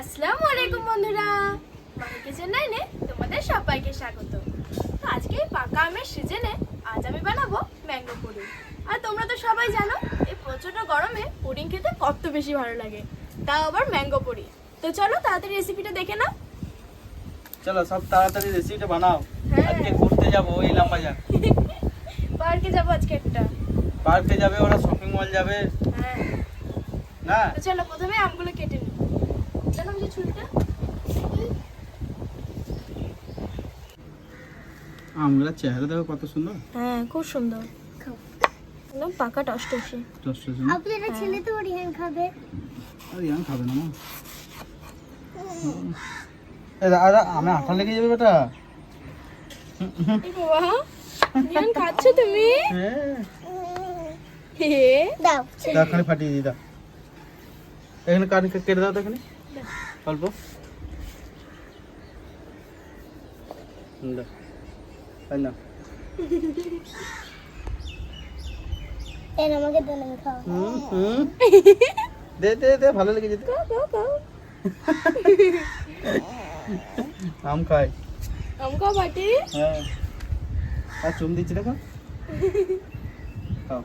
আসসালামু আলাইকুম বন্ধুরা। মাহি কিচেন লাইনে তোমাদের সবাইকে স্বাগত। তো আজকে পাকা আমের সিজনে আজ আমি বানাবো ম্যাঙ্গো পুডিং। আর তোমরা তো সবাই জানো এই প্রচণ্ড গরমে পুডিং খেতে কত বেশি ভালো লাগে। তাও আবার ম্যাঙ্গো পুডিং। তো চলো তাড়াতাড়ি রেসিপিটা দেখে নাও। চলো সব তাড়াতাড়ি রেসিপিটা বানাও। হ্যাঁ। আজকে ঘুরতে যাব ওই লম্বা যাক। পার্কে যাব আজকে একটা। পার্কে যাবে ওরা শপিং মল যাবে। হ্যাঁ। না? তো চলো প্রথমে আমগুলো কেটে নিই জানো যে ছুরিটা আমগুলা চেহারা দেখো কত সুন্দর। হ্যাঁ খুব সুন্দর। একদম পাকা টসটসে টস টস না? আপনারা ছেলে তো রিহান খাবে। আর খাবে না মা। এই দা- আরে আমি আঠা লেগে যাবে বেটা। বাবা রিয়ান খাচ্ছ তুমি? হ্যাঁ। হে দাও দাও খালি ফাটিয়ে দিই দাও। এখানে কাট কেটে দাও তো এখানে। অল্প। তাই না। আমি। দে দে দে ভালো লেগে যেতে আম খাই। আমকা বাটি। হ্যাঁ। আর চুম দিচ্ছি দেখো। খাও।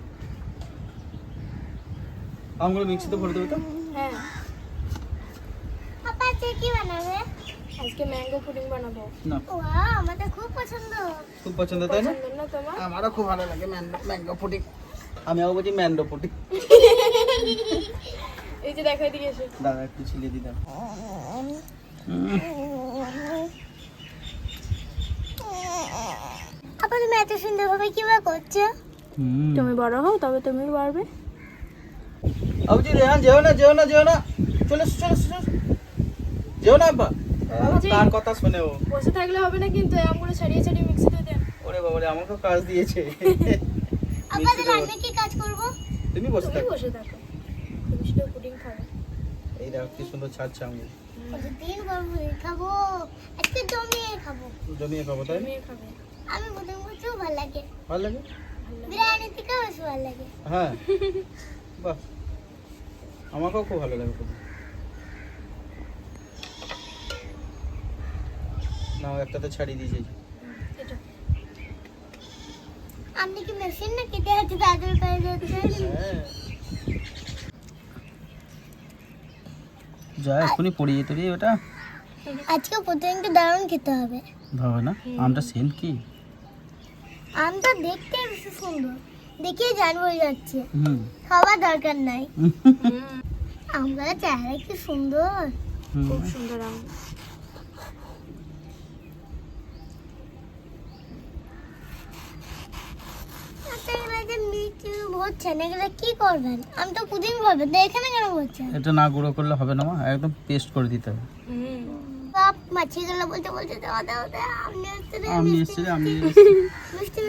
আমগুলো মিক্সিতে ভরে দেবে তো? হ্যাঁ। আজকে কি বানাবে? আজকে ম্যাঙ্গো পুডিং বানাবো। না। ওয়া আমাদের খুব পছন্দ। খুব পছন্দ তাই না? তোমার? আমারও খুব ভালো লাগে ম্যাঙ্গো পুডিং। আমি আবার বলছি ম্যান্ডো পুডিং। এই যে দেখো এদিকে এসে। দাদা একটু দি দাও আপা তুমি এত সুন্দর ভাবে কীভাবে করছ? তুমি বড় হও তবে তুমি পারবে আবুজি রেহান যেও না যেও না যেও না। চলে চলে চলে। যেও না আব্বা। তার কথা শুনে ও। বসে থাকলে হবে না কিন্তু এই আমগুলো ছাড়িয়ে ছাড়িয়ে মিক্সিতে দেন। ওরে বাবারে আমাকেও কাজ দিয়েছে। আপা রান্না কি কাজ করব? তুমি বসে তুমি থাকো। বসে থাকো। তুমি শুধু পুডিং খাবে। এই দেখো কি সুন্দর ছাড়ছে আঙুল প্রতিদিন গরম খাব। আজকে জমিয়ে খাব। জমিয়ে খাব তাই? তুমি খাবে। আমি প্রথম করতেও ভালো লাগে। ভালো লাগে? বিরিয়ানি থেকেও বেশি ভালো লাগে। হ্যাঁ। বাহ। আমাকেও খুব ভালো লাগে খুব। নাও একটাতে ছাড়িয়ে দিয়েছি এটা। আপনি কি মেশিন না কেটে হাতে তাড়াতাড়ি পেয়ে যাচ্ছে। যা এক্ষুনি পড়ে যেতে রে ওটা। আজকে প্রতিদিনকে দারুণ খেতে হবে। ভাবে না? আমটা কি? আমটা দেখতে বেশি সুন্দর। দেখে জানব যাচ্ছে। হুম। খাবার দরকার নাই। হুম, আমরা চেহারা কি সুন্দর। খুব সুন্দর আম আচ্ছা এগুলো যে নিচু ভরছেন এগুলো কি করবেন? আমি তো এখানে কেন ভরছেন এটা না গুঁড়ো করলে হবে না মা একদম পেস্ট করে দিতে হবে। মাছিগুলো বলতে বলতে আসতে রে আমি মিষ্টি। আমি মিষ্টি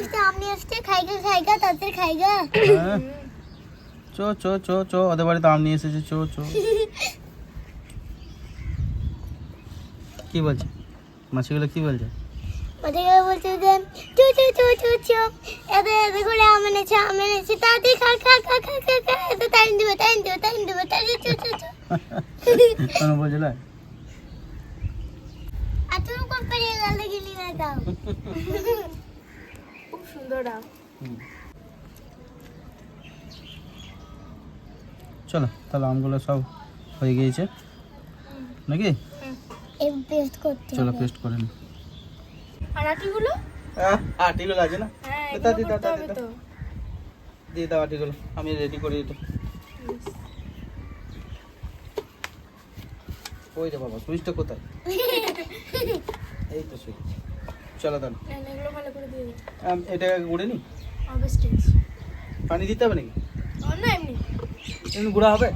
আসতে খাইগা খাইগা তাদের খাইগা। হ্যাঁ। চো চো চো চো ওদের বাড়িতে আম নিয়ে এসেছে চো চো। কি বলছে? মাছিগুলো কি বলছে? ওদেরকে বলছে যে চু চু চু চু চু। এতে এতে করে আম এনেছে আম এনেছে তাড়াতাড়ি খা খা খা খা খা খা। এতে টাইম দেবে টাইম দেবে টাইম দেবে টাইম চু চু চু। কোনো বলছিল আর তুমি কোন পেরিয়ে গেলে গেলি না দাও? খুব সুন্দর আম। চলো তাহলে আমগুলো সব হয়ে গিয়েছে। নাকি? এই পেস্ট করতে চলো। পেস্ট করে নি। আর আটিগুলো? আটিগুলো আছে না? দিদা, দিদা, দিদা। দিয়ে দাও আটিগুলো আমি রেডি করে দিতে ওই রে বাবা সুইচটা কোথায়? এই তো সুইচ। চলো তাহলে এটাকে গুঁড়ে নি? পানি দিতে হবে নাকি? না এমনি। এমনি গুঁড়া হবে?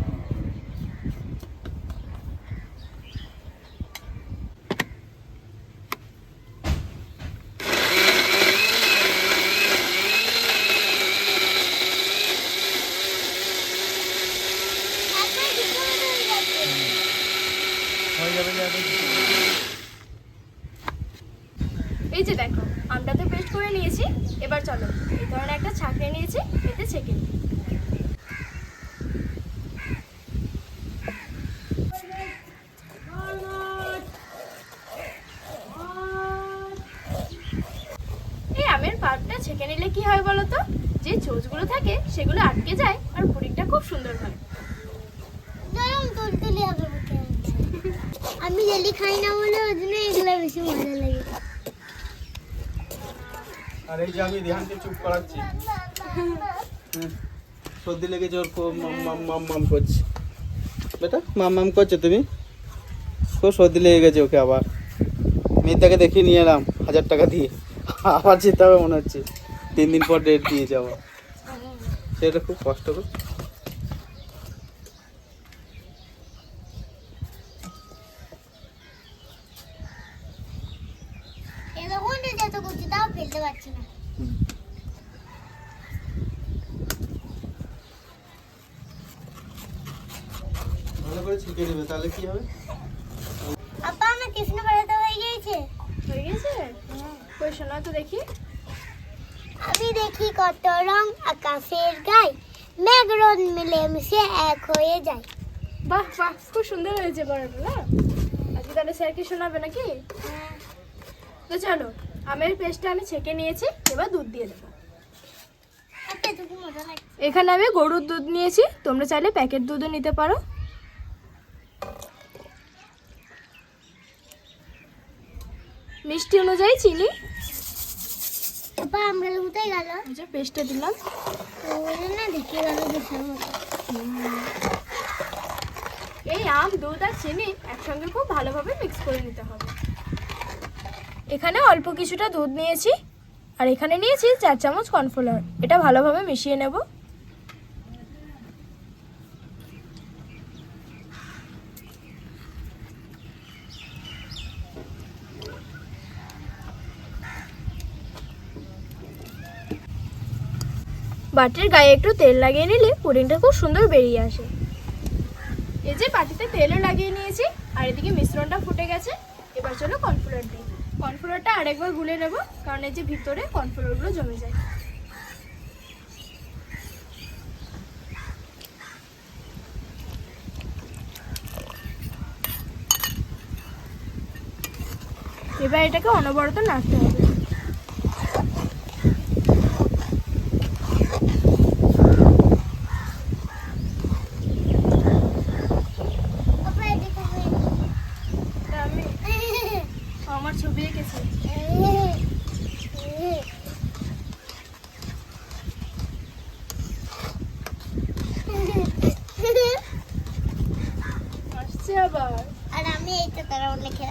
এই যে দেখো আমটা তো পেস্ট করে নিয়েছি এবার চলো। এই ধরনের একটা ছাঁকড়ে নিয়েছি এতে ছেঁকে নিই। পার্টটা ছেঁকে নিলে কি হয় বলো তো? যে চোচগুলো থাকে সেগুলো আটকে যায় আর পুরিটা খুব সুন্দর হয়। আমি জেলি খাই না বলে ওই জন্য এগুলো বেশি মজা লাগে। আর এই যে আমি রেহানকে চুপ করাচ্ছি। সর্দি লেগেছে ওর মাম মাম মাম মাম করছে। বেটা, মাম মাম করছ তুমি? খুব সর্দি লেগে গেছে ওকে আবার। মেয়েটাকে দেখিয়ে নিয়ে এলাম হাজার টাকা দিয়ে। আবার যেতে হবে মনে হচ্ছে। তিন দিন পর ডেট দিয়ে যাব। সেটা খুব কষ্ট করছে এরকম যত করছি তাও ফেলতে পারছি না ভালো করে ছিটিয়ে দেবে তাহলে কি হবে? আপা আমার কৃষ্ণ পড়াতে হয়ে গিয়েছে। হয়ে গেছে কই শোনা তো দেখি। আমি দেখি কত রং আকাশের গায়ে। মেঘ রোদ মিলে মিশে এক হয়ে যায়। বাহ বাহ খুব সুন্দর হয়েছে না? আজকে তাহলে স্যারকে শোনাবে নাকি? তো চলো আমের পেস্টটা আমি ছেঁকে নিয়েছি এবার দুধ দিয়ে দেবো। আপা তুমি মজা লাগে এখানে আমি গরুর দুধ নিয়েছি তোমরা চাইলে প্যাকেট দুধও নিতে পারো। মিষ্টি অনুযায়ী চিনি। আপা আমরা উঠে গেল পেস্টটা দিলাম। না দেখে গেল এই আম দুধ আর চিনি একসঙ্গে খুব ভালোভাবে মিক্স করে নিতে হবে। এখানে অল্প কিছুটা দুধ নিয়েছি আর এখানে নিয়েছি চার চামচ কর্নফ্লাওয়ার। এটা ভালোভাবে মিশিয়ে নেব। বাটির গায়ে একটু তেল লাগিয়ে নিলে পুডিংটা খুব সুন্দর বেরিয়ে আসে। এই যে বাটিতে তেলও লাগিয়ে নিয়েছি, আর এদিকে মিশ্রণটা ফুটে গেছে। এবার চলো কর্নফ্লাওয়ার দিই। কর্নফ্লাওয়ারটা আরেকবার গুলে নেব, কারণ এই যে ভিতরে কর্নফ্লাওয়ারগুলো জমে যায়। এবার এটাকে অনবরত নাড়তে হবে আপা এদিকে হয়ে তা আমি আমার ছবি এঁকেছি আসছে আবার আর লিখে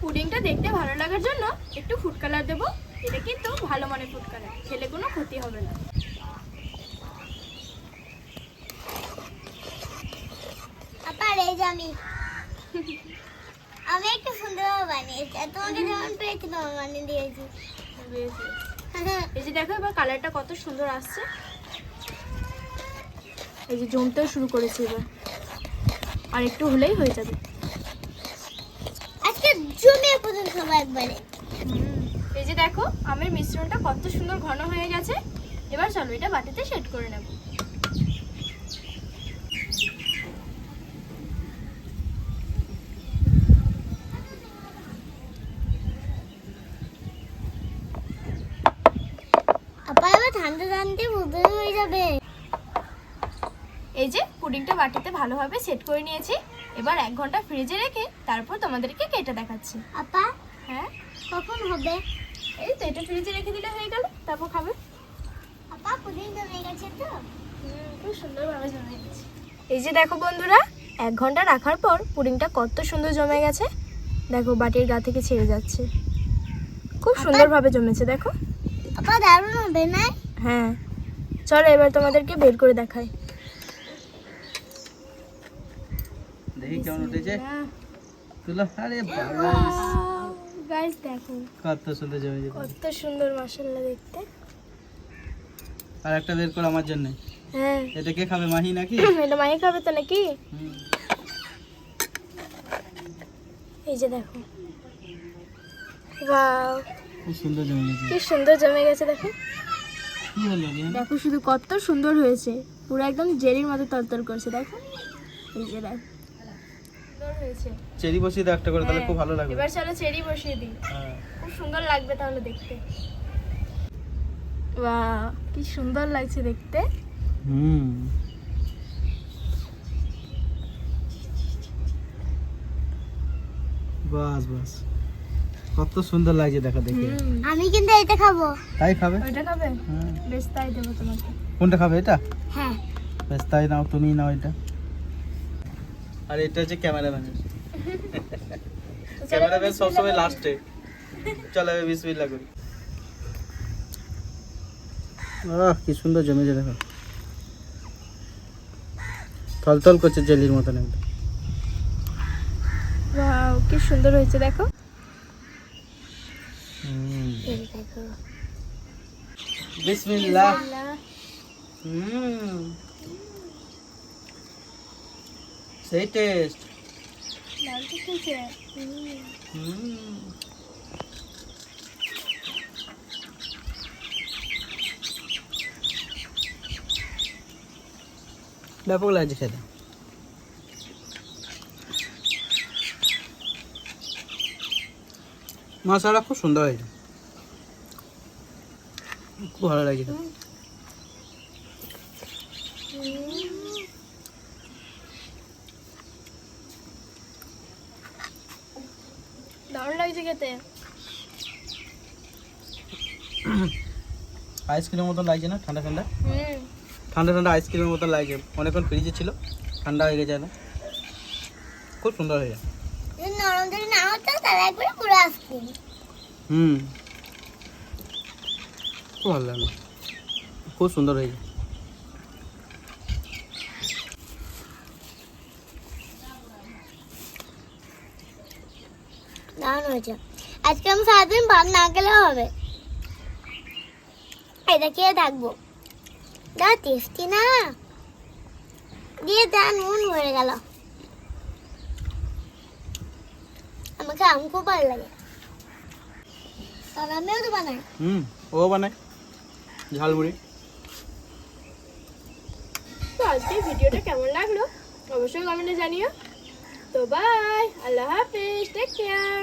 পুডিংটা দেখতে ভালো লাগার জন্য একটু ফুড কালার দেবো। এটা কিন্তু ভালো মানের ফুড কালার খেলে কোনো ক্ষতি হবে না। এই যে আমি। আমি একটু সুন্দরভাবে বানিয়েছি। আর তোমাকে যেমন পেয়েছি তেমন বানিয়ে দিয়েছি। বেশ, বেশ। এই যে দেখো এবার কালারটা কত সুন্দর আসছে। এই যে জমতেও শুরু করেছে এবার। আর একটু হলেই হয়ে যাবে। আজকে জমিয়ে পর্যন্ত খাব একবারে। এই যে দেখো আমের মিশ্রণটা কত সুন্দর ঘন হয়ে গেছে। এবার চলো এটা বাটিতে সেট করে নেব। ঠান্ডা ঠান্ডা বুঝতে হয়ে যাবে। পুডিংটা বাটিতে ভালোভাবে সেট করে নিয়েছি। এবার এক ঘণ্টা ফ্রিজে রেখে তারপর তোমাদেরকে কেটে দেখাচ্ছি। আপা হ্যাঁ? কখন হবে? এই তো এটা ফ্রিজে রেখে দিলে হয়ে গেল তারপর খাবে। আপা পুডিং জমে গেছে তো? খুব সুন্দরভাবে জমে গেছে। এই যে দেখো বন্ধুরা এক ঘণ্টা রাখার পর পুডিংটা কত সুন্দর জমে গেছে। দেখো বাটির গা থেকে ছেড়ে যাচ্ছে। খুব সুন্দরভাবে জমেছে দেখো। আপা দারুণ হবে না হ্যাঁ। চলো এবার তোমাদেরকে বের করে দেখাই। দেখি কেমন উঠেছে। তুলো আরে গাইস দেখো। কত সুন্দর জমে কত সুন্দর মশলা দেখতে। আর একটা বের কর আমার জন্য। হ্যাঁ। এটা কে খাবে মাহি নাকি? এটা মাই খাবে তো নাকি? এই যে দেখো। ওয়াও সুন্দর জমে গেছে কি সুন্দর জমে গেছে দেখো? দেখো শুধু কত সুন্দর হয়েছে। পুরো একদম জেলির মতো তরতর করছে দেখো। এই যে দেখো। হয়েছে। চেরি বসিয়ে দাও একটা করে তাহলে হ্যাঁ, খুব ভালো লাগবে। এবার চলো চেরি বসিয়ে দিই। হ্যাঁ। খুব সুন্দর লাগবে তাহলে দেখতে। বাহ কি সুন্দর লাগছে দেখতে। হুম। বাস বাস। কত সুন্দর লাগছে দেখা দেখে। আমি কিন্তু এটা খাব। তাই খাবে? খাবে? হ্যাঁ। বেশ তাই দেবো তোমাকে। কোনটা খাবে এটা? হ্যাঁ। বেশ তাই নাও তুমি নাও এটা। আর এটা হচ্ছে ক্যামেরাম্যানের ক্যামেরাম্যান বিসমিল্লাহ সবসময়। লাস্টে চলো এবার বিসমিল্লাহ করি। আহ কি সুন্দর জমেছে দেখো। থলথল করছে জেলির মতন একদম। Wow, কি সুন্দর হয়েছে দেখো। এই দেখো। বিসমিল্লাহ। হুম। সেই টেস্ট হুম ব্যাপক লাগছে খেতে মশালা খুব সুন্দর হয়েছে। খুব ভালো লাগছে। খেতে আইসক্রিমের মতন লাগছে না? ঠান্ডা ঠান্ডা? ঠান্ডা ঠান্ডা আইসক্রিমের মতন লাগছে। অনেকক্ষণ ফ্রিজে ছিল। ঠান্ডা হয়ে গেছে না খুব সুন্দর হয়ে যায় হুম। খুব ভালো লাগল। খুব সুন্দর হয়েছে হয়েছে আজকে আমি সারাদিন ভাত না খেলেও হবে এটা খেয়ে থাকব যা টেস্টি না দিয়ে যা নুন হয়ে গেল আমাকে আম খুব ভালো লাগে আমিও তো বানাই হুম ও বানায় ঝালমুড়ি তো আজকে ভিডিওটা কেমন লাগল অবশ্যই কমেন্টে জানিও তো বাই আল্লাহ হাফিজ টেক কেয়ার